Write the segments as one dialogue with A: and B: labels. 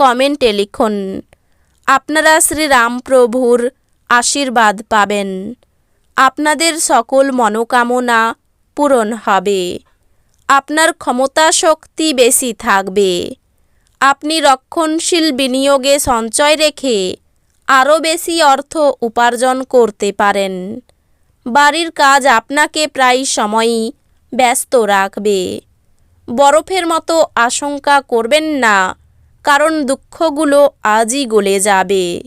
A: কমেন্টে লিখুন, আপনারা শ্রীরামপ্রভুর আশীর্বাদ পাবেন। আপনাদের সকল মনোকামনা পূরণ হবে। আপনার ক্ষমতা শক্তি বেশি থাকবে। আপনি রক্ষণশীল বিনিয়োগে সঞ্চয় রেখে আরও বেশি অর্থ উপার্জন করতে পারেন। বাড়ির কাজ আপনাকে প্রায় সময়ই ব্যস্ত রাখবে। বরফের মতো আশঙ্কা করবেন না। কারণ দুঃখগুলো আজই গলে যাবে।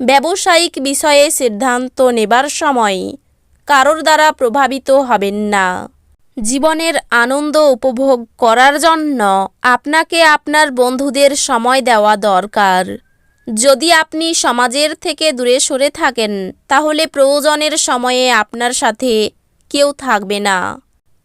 A: ব্যবসায়িক বিষয়ে সিদ্ধান্ত নেবার সময় কারোর দ্বারা প্রভাবিত হবেন না। জীবনের আনন্দ উপভোগ করার জন্য আপনাকে আপনার বন্ধুদের সময় দেওয়া দরকার। যদি আপনি সমাজের থেকে দূরে সরে থাকেন, তাহলে প্রয়োজনের সময়ে আপনার সাথে কেউ থাকবে না।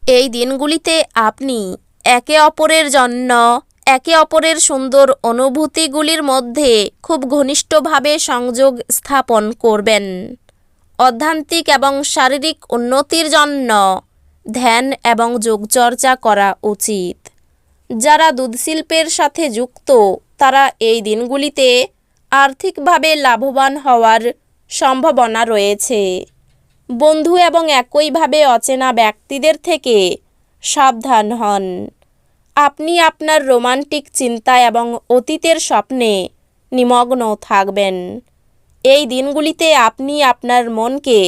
A: এই দিনগুলিতে আপনি একে অপরের জন্য একে অপরের সুন্দর অনুভূতিগুলির মধ্যে খুব ঘনিষ্ঠভাবে সংযোগ স্থাপন করবেন। অধ্যান্তিক এবং শারীরিক উন্নতির জন্য ধ্যান এবং যোগচর্চা করা উচিত। যারা দুধশিল্পের সাথে যুক্ত, তারা এই দিনগুলিতে আর্থিকভাবে লাভবান হওয়ার সম্ভাবনা রয়েছে। বন্ধু এবং একইভাবে অচেনা ব্যক্তিদের থেকে সাবধান হন। আপনি আপনার রোমান্টিক চিন্তা এবং অতীতের স্বপ্নে নিমগ্ন থাকবেন। এই দিনগুলিতে আপনি আপনার মনকে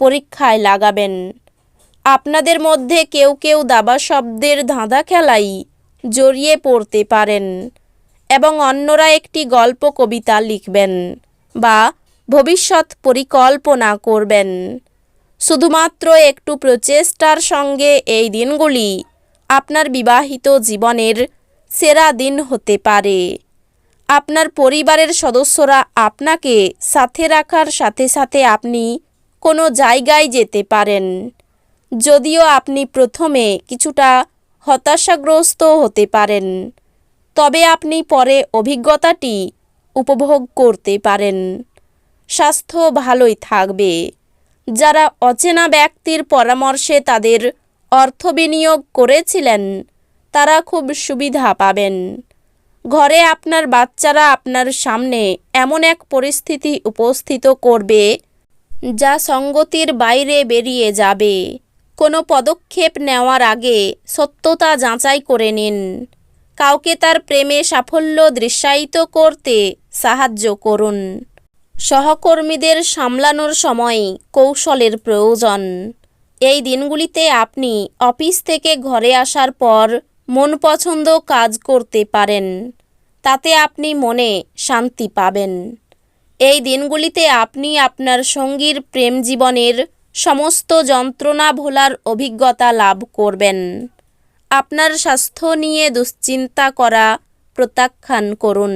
A: পরীক্ষায় লাগাবেন। আপনাদের মধ্যে কেউ কেউ দাবা শব্দের ধাঁধা খেলাই জড়িয়ে পড়তে পারেন এবং অন্যরা একটি গল্প কবিতা লিখবেন বা ভবিষ্যৎ পরিকল্পনা করবেন। শুধুমাত্র একটু প্রচেষ্টার সঙ্গে এই দিনগুলি আপনার বিবাহিত জীবনের সেরা দিন হতে পারে। আপনার পরিবারের সদস্যরা আপনাকে সাথে রাখার সাথে সাথে আপনি কোনো জায়গায় যেতে পারেন। যদিও আপনি প্রথমে কিছুটা হতাশাগ্রস্ত হতে পারেন, তবে আপনি পরে অভিজ্ঞতাটি উপভোগ করতে পারেন। স্বাস্থ্য ভালোই থাকবে। যারা অচেনা ব্যক্তির পরামর্শে তাদের অর্থ বিনিয়োগ করেছিলেন, তারা খুব সুবিধা পাবেন। ঘরে আপনার বাচ্চারা আপনার সামনে এমন এক পরিস্থিতি উপস্থিত করবে, যা সঙ্গতির বাইরে বেরিয়ে যাবে। কোনো পদক্ষেপ নেওয়ার আগে সত্যতা যাচাই করে নিন। কাউকে তার প্রেমে সাফল্য দৃশ্যায়িত করতে সাহায্য করুন। সহকর্মীদের সামলানোর সময় কৌশলের প্রয়োজন। এই দিনগুলিতে আপনি অফিস থেকে ঘরে আসার পর মন পছন্দ কাজ করতে পারেন। তাতে আপনি মনে শান্তি পাবেন। এই দিনগুলিতে আপনি আপনার সঙ্গীর প্রেম জীবনের সমস্ত যন্ত্রণা ভোলার অভিজ্ঞতা লাভ করবেন। আপনার স্বাস্থ্য নিয়ে দুশ্চিন্তা করা প্রত্যাখ্যান করুন।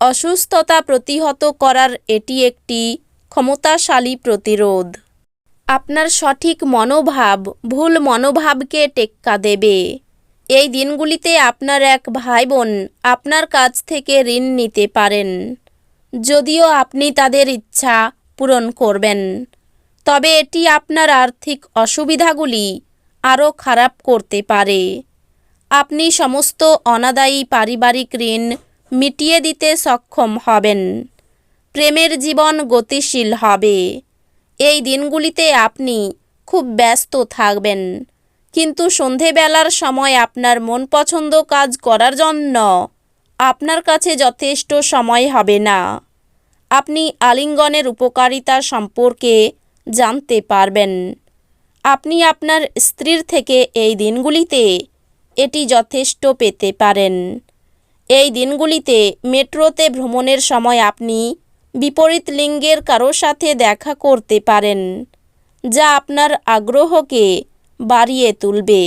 A: অসুস্থতা প্রতিহত করার এটি একটি ক্ষমতাশালী প্রতিরোধ। আপনার সঠিক মনোভাব ভুল মনোভাবকে টেক্কা দেবে। এই দিনগুলিতে আপনার এক ভাই বোন আপনার কাছ থেকে ঋণ নিতে পারেন, যদিও আপনি তাদের ইচ্ছা পূরণ করবেন। তবে এটি আপনার আর্থিক অসুবিধাগুলি আরও খারাপ করতে পারে। আপনি সমস্ত অনাদায়ী পারিবারিক ঋণ মিটিয়ে দিতে সক্ষম হবেন। প্রেমের জীবন গতিশীল হবে। এই দিনগুলিতে আপনি খুব ব্যস্ত থাকবেন। কিন্তু সন্ধেবেলার সময় আপনার মন পছন্দ কাজ করার জন্য আপনার কাছে যথেষ্ট সময় হবে না। আপনি আলিঙ্গনের উপকারিতা সম্পর্কে জানতে পারবেন। আপনি আপনার স্ত্রীর থেকে এই দিনগুলিতে এটি যথেষ্ট পেতে পারেন। এই দিনগুলিতে মেট্রোতে ভ্রমণের সময় আপনি বিপরীত লিঙ্গের কারও সাথে দেখা করতে পারেন, যা আপনার আগ্রহকে বাড়িয়ে তুলবে।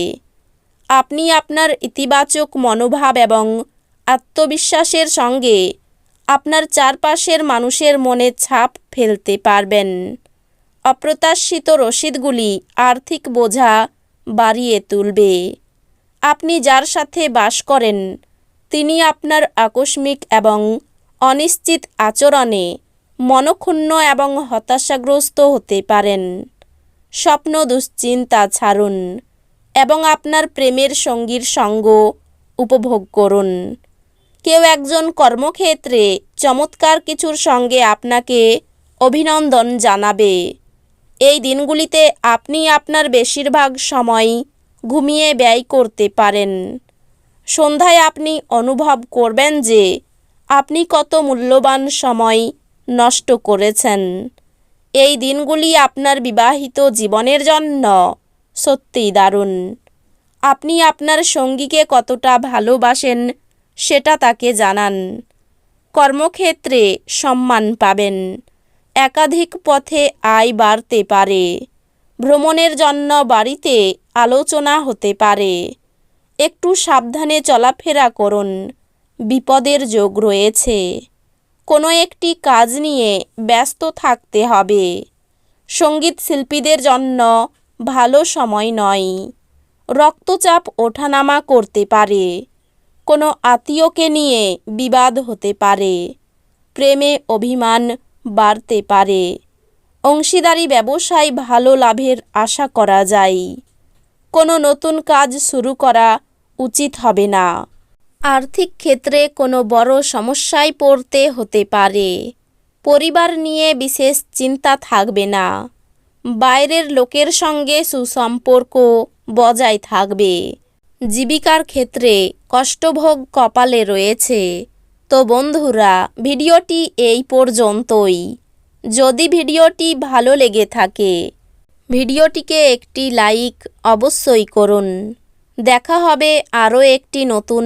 A: আপনি আপনার ইতিবাচক মনোভাব এবং আত্মবিশ্বাসের সঙ্গে আপনার চারপাশের মানুষের মনে ছাপ ফেলতে পারবেন। অপ্রত্যাশিত রসিদগুলি আর্থিক বোঝা বাড়িয়ে তুলবে। আপনি যার সাথে বাস করেন, তিনি আপনার আকস্মিক এবং অনিশ্চিত আচরণে মনক্ষুণ্ণ এবং হতাশাগ্রস্ত হতে পারেন। স্বপ্ন দুশ্চিন্তা ছাড়ুন এবং আপনার প্রেমের সঙ্গীর সঙ্গ উপভোগ করুন। কেউ একজন কর্মক্ষেত্রে চমৎকার কিছুর সঙ্গে আপনাকে অভিনন্দন জানাবে। এই দিনগুলিতে আপনি আপনার বেশিরভাগ সময় ঘুমিয়ে ব্যয় করতে পারেন। সন্ধ্যায় আপনি অনুভব করবেন যে আপনি কত মূল্যবান সময় নষ্ট করেছেন? এই দিনগুলি আপনার বিবাহিত জীবনের জন্য সত্যিই দারুণ। আপনি আপনার সঙ্গীকে কতটা ভালোবাসেন সেটা তাকে জানান। কর্মক্ষেত্রে সম্মান পাবেন। একাধিক পথে আয় বাড়তে পারে। ভ্রমণের জন্য বাড়িতে আলোচনা হতে পারে। একটু সাবধানে চলাফেরা করুন। বিপদের যোগ রয়েছে। কোনো একটি কাজ নিয়ে ব্যস্ত থাকতে হবে। সংগীত শিল্পীদের জন্য ভালো সময় নয়। রক্তচাপ ওঠানামা করতে পারে। কোনো আত্মীয়কে নিয়ে বিবাদ হতে পারে। প্রেমে অভিমান বাড়তে পারে। অংশীদারি ব্যবসায় ভালো লাভের আশা করা যায়। কোনো নতুন কাজ শুরু করা উচিত হবে না। আর্থিক ক্ষেত্রে কোনো বড় সমস্যায় পড়তে হতে পারে। পরিবার নিয়ে বিশেষ চিন্তা থাকবে না। বাইরের লোকের সঙ্গে সুসম্পর্ক বজায় থাকবে। জীবিকার ক্ষেত্রে কষ্টভোগ কপালে রয়েছে। তো বন্ধুরা, ভিডিওটি এই পর্যন্তই। যদি ভিডিওটি ভালো লেগে থাকে, ভিডিওটিকে একটি লাইক অবশ্যই করুন। দেখা হবে আরও একটি নতুন